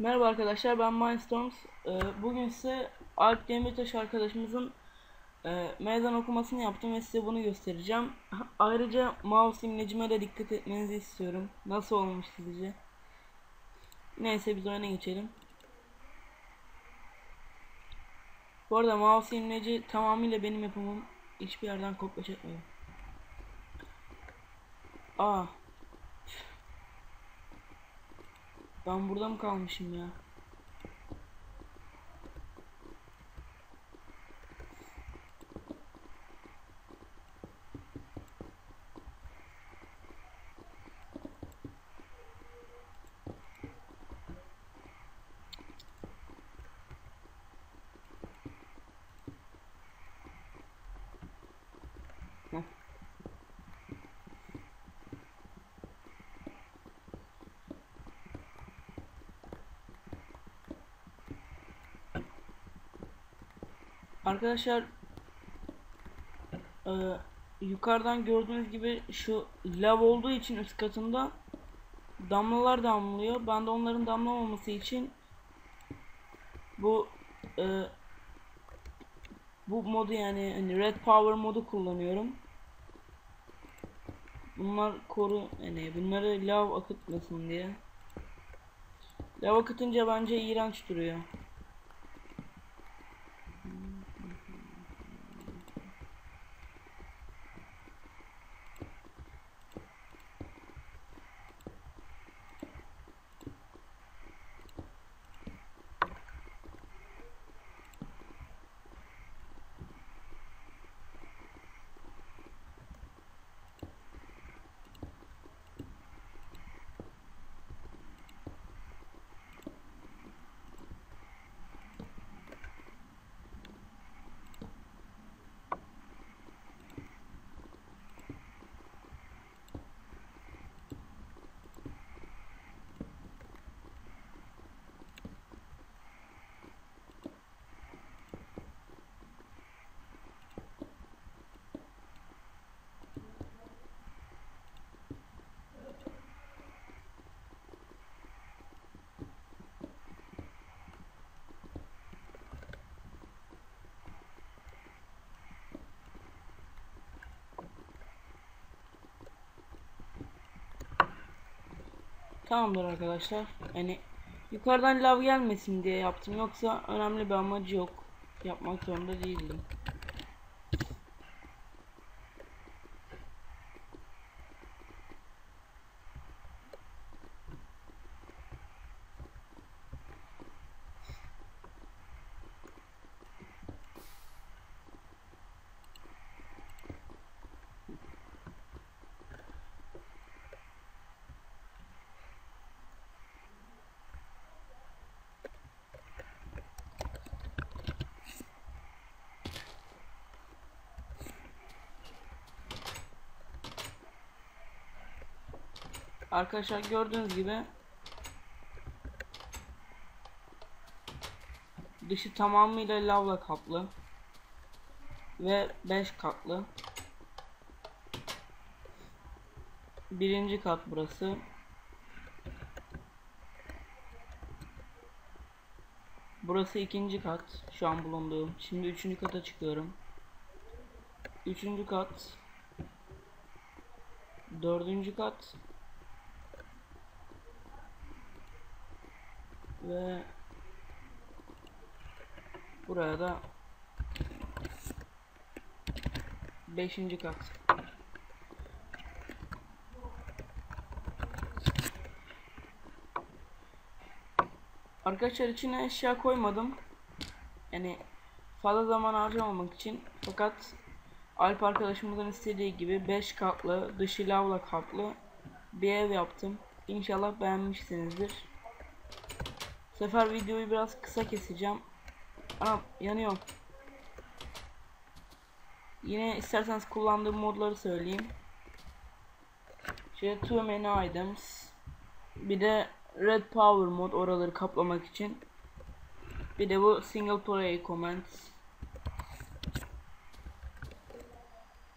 Merhaba arkadaşlar ben Mindstorms. Ee, bugün size Alp Demirtaş arkadaşımızın e, meydan okumasını yaptım ve size bunu göstereceğim. Ayrıca mouse imlecime de dikkat etmenizi istiyorum. Nasıl olmuş sizce? Neyse biz oyuna geçelim. Bu arada mouse imleci tamamıyla benim yapımım. Hiçbir yerden kopya çekmiyorum. Aa Ben burada mı kalmışım ya? Arkadaşlar e, yukarıdan gördüğünüz gibi şu lav olduğu için üst katında damlalar damlıyor. Ben de onların damlamaması için bu e, bu modu yani hani red power modu kullanıyorum. Bunlar koru yani bunları lav akıtmasın diye. Lav akıtınca bence iğrenç duruyor. Tamamdır arkadaşlar. Yani yukarıdan lav gelmesin diye yaptım. Yoksa önemli bir amacı yok. Yapmak zorunda değildim. Arkadaşlar gördüğünüz gibi dışı tamamıyla lavla kaplı ve 5 katlı. Birinci kat burası. Burası ikinci kat. Şu an bulunduğum. Şimdi üçüncü kata çıkıyorum. Üçüncü kat. Dördüncü kat. Ve buraya da beşinci kat. Arkadaşlar içine eşya koymadım. Yani fazla zaman harcamamak için fakat Alp arkadaşımızın istediği gibi 5 katlı dışı lavla kaplı bir ev yaptım. İnşallah beğenmişsinizdir. Sefer videoyu biraz kısa keseceğim. Anam yanıyor. Yine isterseniz kullandığım modları söyleyeyim. Şey too many items. Bir de red power mod oraları kaplamak için. Bir de bu single play comments.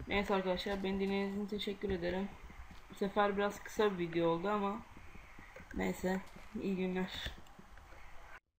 Neyse arkadaşlar beni dinlediğiniz için teşekkür ederim. Bu sefer biraz kısa bir video oldu ama neyse iyi günler.